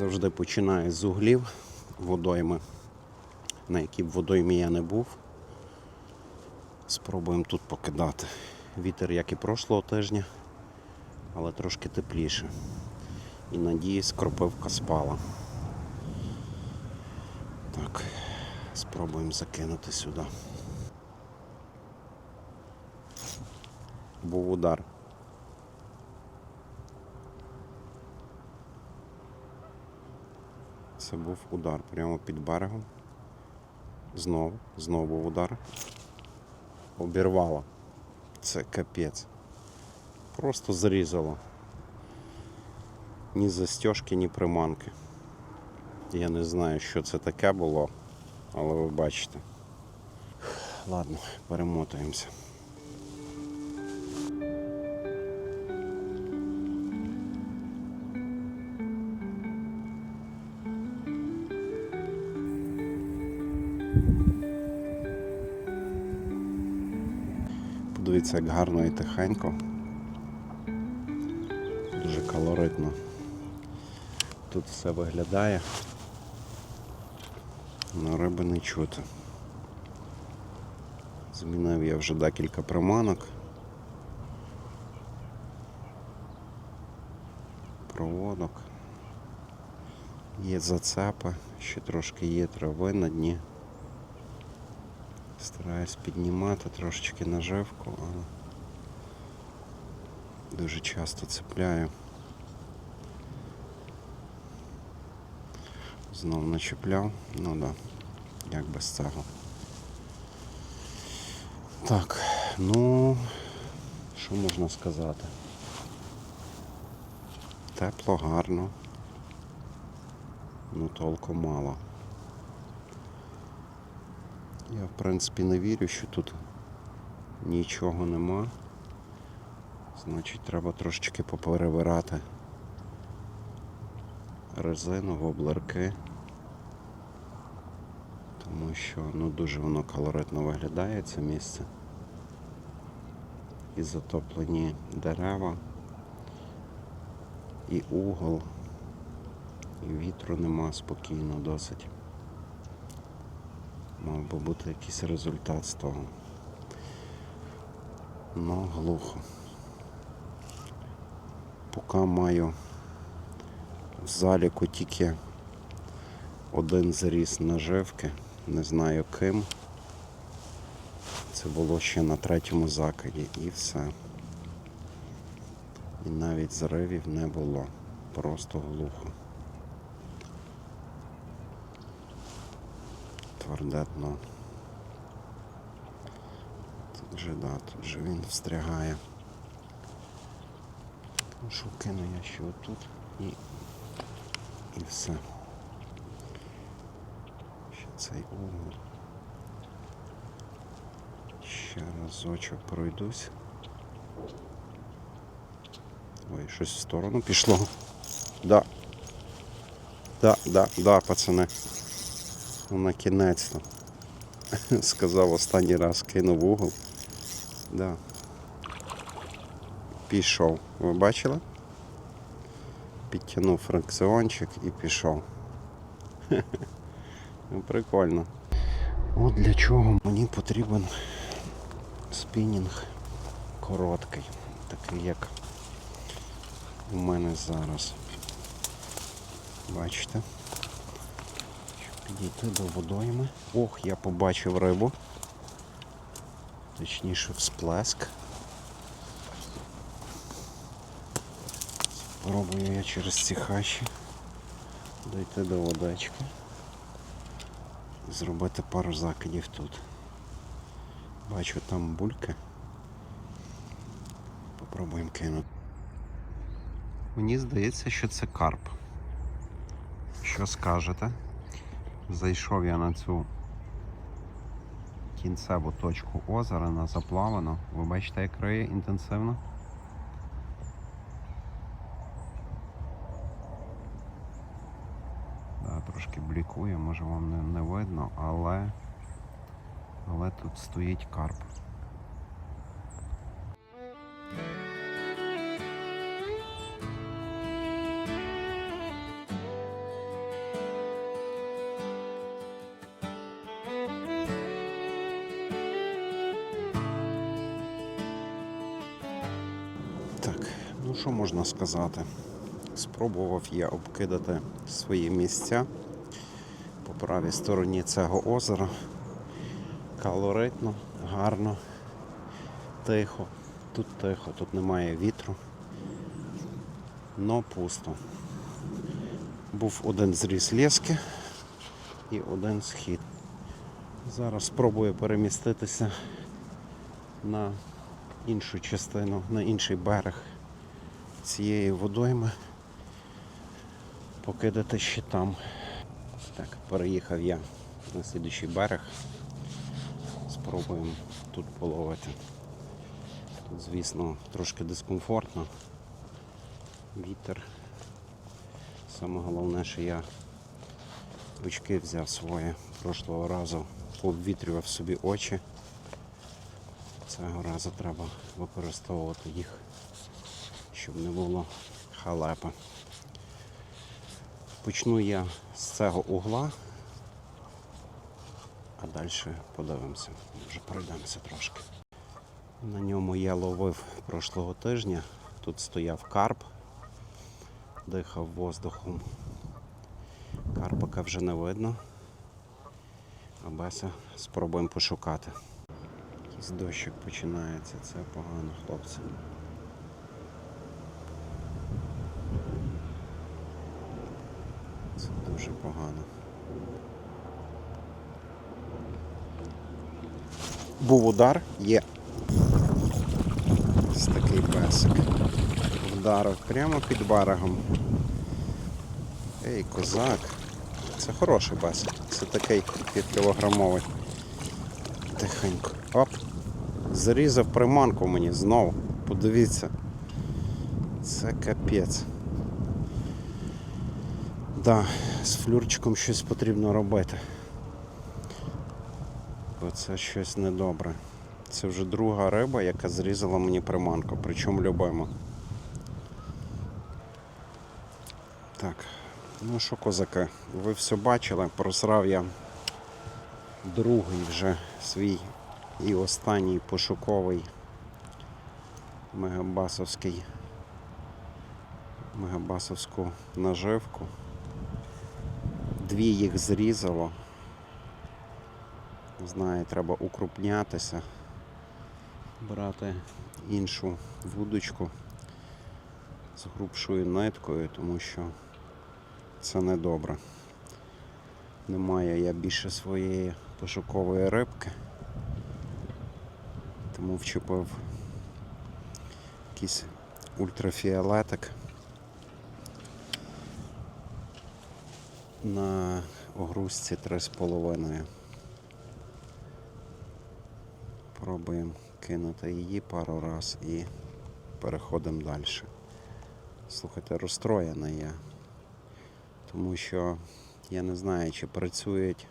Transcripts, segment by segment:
Завжди починаю з углів водойми, на якій б водоймі я не був. Спробуємо тут покидати. Вітер, як і прошлого тижня, але трошки тепліше. І надіюсь, кропивка спала. Так, спробуємо закинути сюди. Був удар. Це був удар прямо під берегом. Знову, знову був удар. Обірвало. Це капець. Просто зрізало. Ні застежки, ні приманки. Я не знаю, що це таке було, але ви бачите. Ладно, перемотуємося. Подивіться, як гарно і тихенько. Дуже колоритно. Тут все виглядає. На риби не чути. Змінив я вже декілька приманок. Проводок. Є зацепи, ще трошки є трави на дні. Стараюсь піднімати трошечки наживку, але дуже часто цепляю. Знов начепляв, ну да, як без цього. Так, ну, що можна сказати? Тепло, гарно. Ну толку мало. Я в принципі не вірю, що тут нічого нема. Значить, треба трошечки поперебирати резину, воблерки. Тому що ну, дуже воно колоритно виглядає це місце. І затоплені дерева, і угол, і вітру нема спокійно досить. Мав би бути якийсь результат з того. Ну, глухо. Поки маю в заліку тільки один заріз наживки, не знаю ким. Це було ще на третьому закиді і все. І навіть зривів не було. Просто глухо. Тверде дно. Тут же, да, тут же він встрягає. Тому що кину я ще отут і, і все. Ще цей угол. Ще разочок пройдусь. Ой, щось в сторону пішло. Да. Да, да, да, пацани. На кінець-то. Сказав останній раз кинув угол. Да. Пішов. Ви бачили? Підтягнув фракціончик і пішов. Ну, Прикольно. От для чого мені потрібен спінінг короткий, такий як у мене зараз. Бачите? Підійти до водойми. Ох, я побачив рибу. Точніше всплеск. Спробую я через ці хащі дойти до водички. Зробити пару закидів тут. Бачу там бульки. Попробуємо кинути. Мені здається, що це карп. Що скажете? Зайшов я на цю кінцеву точку озера на заплавану. Ви бачите, як риє інтенсивно? Да, трошки блікує, може вам не, не видно, але, але тут стоїть карп. Можна сказати? Спробував я обкидати свої місця по правій стороні цього озера. Калоритно, гарно, тихо. Тут тихо, тут немає вітру. Но пусто. Був один зріз лески і один схід. Зараз спробую переміститися на іншу частину, на інший берег цієї водойми. Покидати ще там. Так, переїхав я на слідуючий берег. Спробуємо тут половити. Тут, звісно, трошки дискомфортно. Вітер. Саме головне, що я очки взяв свої прошлого разу, пообвітрював собі очі. Цього разу треба використовувати їх, щоб не було халепи. Почну я з цього угла, а далі подивимося. Вже пройдемося трошки. На ньому я ловив прошлого тижня. Тут стояв карп, дихав воздухом. Карпика вже не видно. А спробуємо пошукати. Якийсь дощик починається, це погано, хлопці. Це дуже погано. Був удар, є. Ось такий песик. Вдарив прямо під берегом. Ей, козак. Це хороший песик. Це такий півкілограмовий. Тихенько. Оп. Зарізав приманку мені знову. Подивіться. Це капець. Да, з флюрчиком щось потрібно робити. Бо це щось недобре. Це вже друга риба, яка зрізала мені приманку, причому любимо. Так, ну що, козаки, ви все бачили, просрав я другий вже свій і останній пошуковий мегабасовський мегабасовську наживку. Дві їх зрізало. Не знаю, треба укрупнятися, брати іншу вудочку з грубшою ниткою, тому що це недобре. Немає я більше своєї пошукової рибки, тому вчепив якийсь ультрафіолетик на огрузці 3,5. Пробуємо кинути її пару раз і переходимо далі. Слухайте, розстроєний я, тому що я не знаю, чи працюють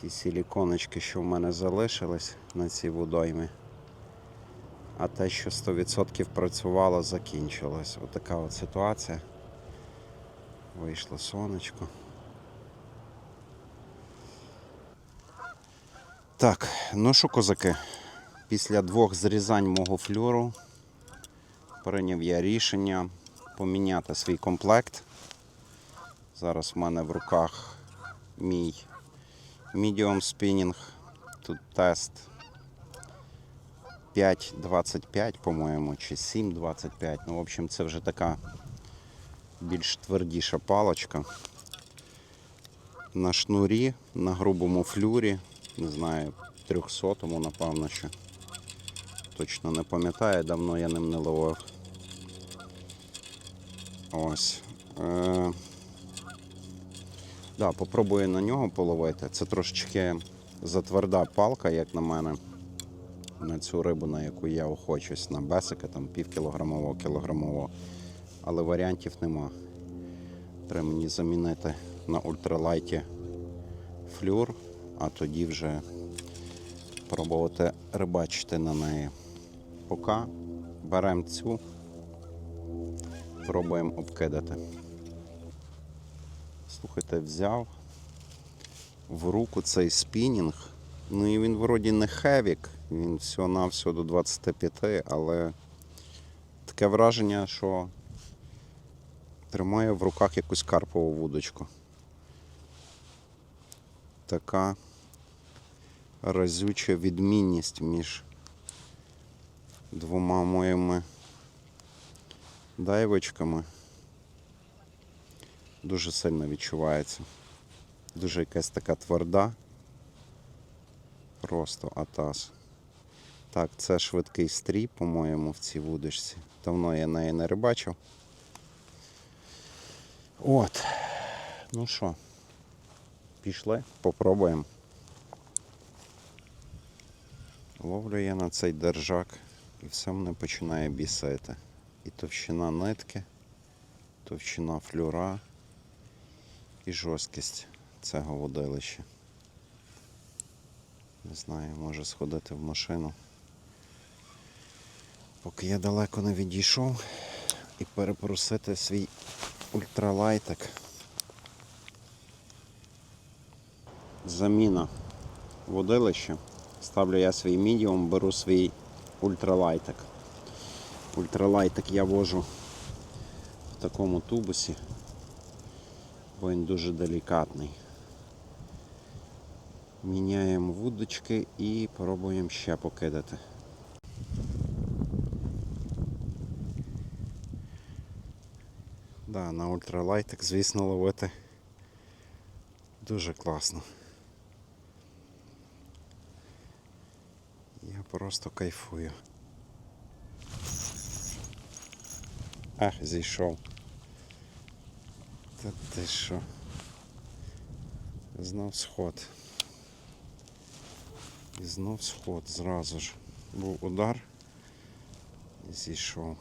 ті силіконочки, що в мене залишились на цій водоймі. А те, що 100% працювало, закінчилось. Отака от ситуація. Вийшло сонечко. Так, ну що, козаки, після двох зрізань мого флюру прийняв я рішення поміняти свій комплект. Зараз в мене в руках мій Medium Spinning. Тут тест 5.25, по-моєму, чи 7.25. Ну, в общем, це вже така більш твердіша палочка. На шнурі, на грубому флюрі, не знаю, 300-му, напевно, що. Точно не пам'ятаю, давно я ним не ловив. Ось. Е... Да, попробую на нього половити. Це трошечки затверда палка, як на мене, на цю рибу, на яку я охочусь, на бесика, там півкілограмового, кілограмового. Але варіантів нема. Треба мені замінити на ультралайті флюр, а тоді вже пробувати рибачити на неї. Поки беремо цю, пробуємо обкидати. Слухайте, взяв в руку цей спінінг. Ну і він вроді не хевік, він всього-навсього до 25, але Таке враження, що тримаю в руках якусь карпову вудочку. Така разюча відмінність між двома моїми дайвочками. Дуже сильно відчувається. Дуже якась така тверда. Просто атас. Так, це швидкий стрій, по-моєму, в цій вудочці. Давно я неї не рибачив. От. Ну що, пішли, попробуємо. Ловлю я на цей держак і все мене починає бісити. І товщина нитки, товщина флюра і жорсткість цього водилища. Не знаю, може сходити в машину. Поки я далеко не відійшов і перепросити свій ультралайтик. Заміна водилища. Ставлю я свій мідіум, беру свій ультралайтик. Ультралайтик я вожу в такому тубусі, бо він дуже делікатний. Міняємо вудочки і пробуємо ще покидати. Да, на ультралайтик, звісно, ловити дуже класно. просто кайфую. Ах, зійшов. Та ти що? Знов сход. І знов сход зразу ж. Був удар і зійшов.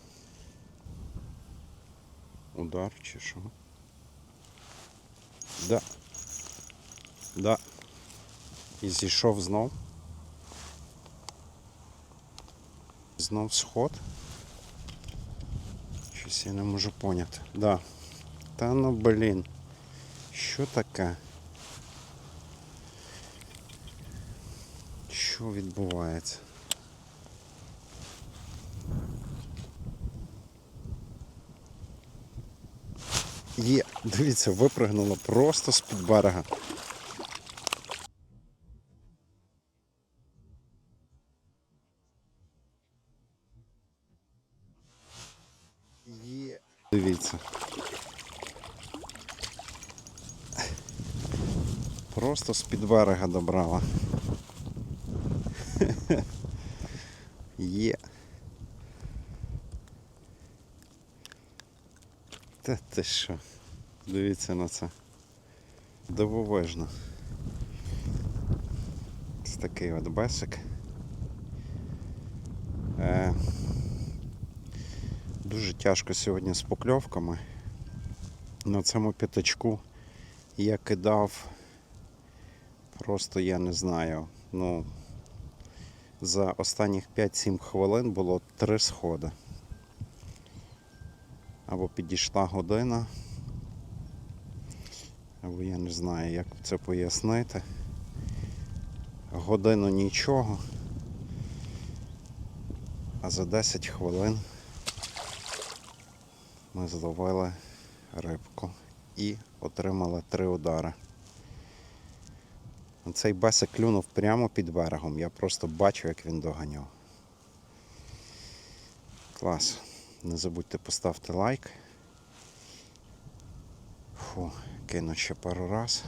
Удар чи що? Да. Да. І зійшов знов. Знов сход. Щось я не можу поняти. Да. Та ну блін. Що таке? Що відбувається? Є, дивіться, випригнуло просто з-під берега. Є. Дивіться. Просто з-під берега добрала. Є. Та ти що? Дивіться на це. Дивовижно. Ось такий от бесик. Е, дуже тяжко сьогодні з покльовками. На цьому п'ятачку я кидав просто я не знаю. Ну, за останніх 5-7 хвилин було три сходи. Або підійшла година, або я не знаю, як це пояснити. Годину нічого, а за 10 хвилин ми зловили рибку і отримали три удари. Цей бесик клюнув прямо під берегом. Я просто бачу, як він доганяв. Клас. Не забудьте поставити лайк. Фу, кину ще пару раз.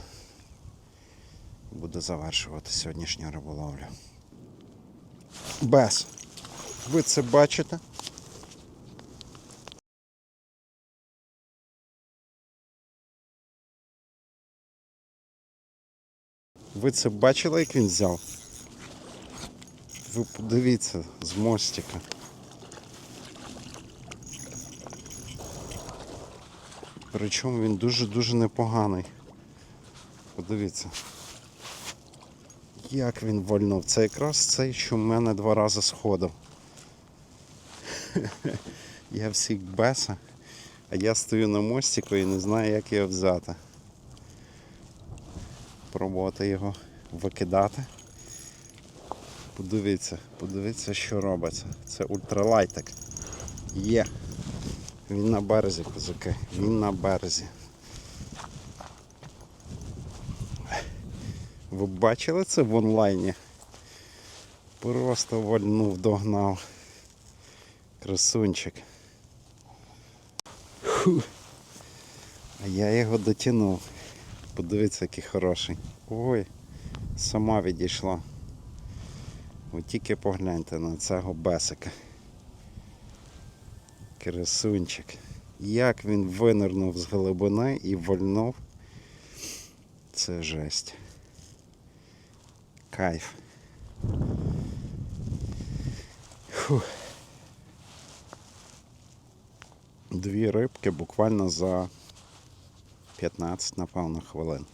Буду завершувати сьогоднішню риболовлю. Бес. Ви це бачите? Ви це бачили, як він взяв? Ви подивіться з мостика. Причому він дуже-дуже непоганий. Подивіться. Як він вольнув. Це якраз цей, що в мене два рази сходив. Я всіх беса, а я стою на мостику і не знаю, як його взяти. Пробувати його викидати. Подивіться, подивіться, що робиться. Це ультралайтик. Є. Він на березі, козаки. Він на березі. Ви бачили це в онлайні? Просто вальнув, догнав. Красунчик. Фу. А я його дотягнув. Подивіться, який хороший. Ой, сама відійшла. Ви тільки погляньте на цього бесика. Красунчик. Як він винирнув з глибини і вольнув. Це жесть. Кайф. Фух. Дві рибки буквально за 15, напевно, хвилин.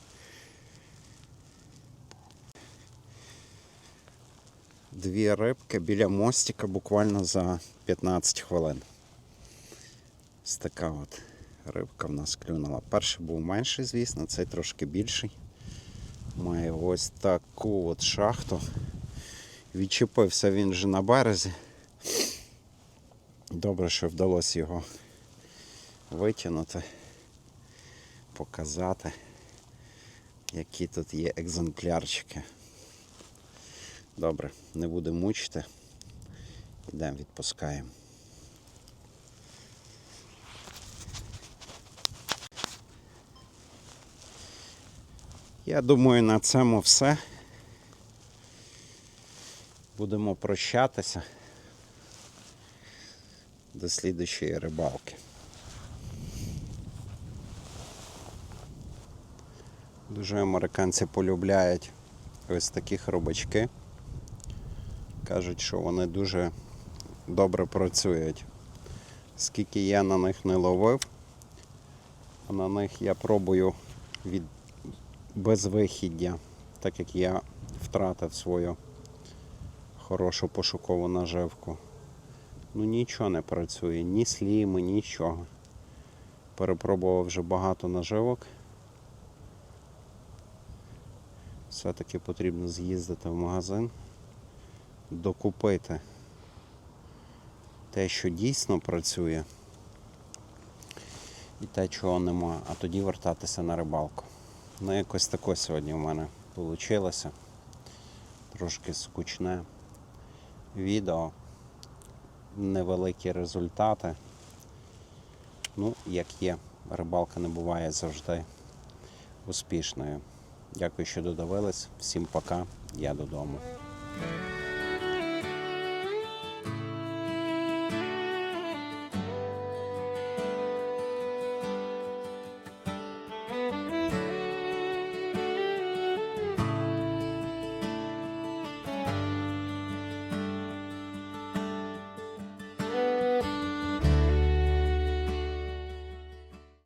Дві рибки біля мостика буквально за 15 хвилин. Ось така от рибка в нас клюнула. Перший був менший, звісно, цей трошки більший. Має ось таку от шахту. Відчепився він вже на березі. Добре, що вдалося його витягнути, показати, які тут є екземплярчики. Добре, не будемо мучити. Йдемо відпускаємо. Я думаю, на цьому все. Будемо прощатися до слідущої рибалки. Дуже американці полюбляють ось таких робочки. Кажуть, що вони дуже добре працюють. Скільки я на них не ловив, а на них я пробую від безвихіддя, так як я втратив свою хорошу пошукову наживку. Ну нічого не працює, ні сліми, нічого. Перепробував вже багато наживок. Все-таки потрібно з'їздити в магазин, докупити те, що дійсно працює, і те, чого нема, а тоді вертатися на рибалку. Ну, якось таке сьогодні в мене вийшло. Трошки скучне відео, невеликі результати. Ну, як є, рибалка не буває завжди успішною. Дякую, що додивились. Всім пока. Я додому.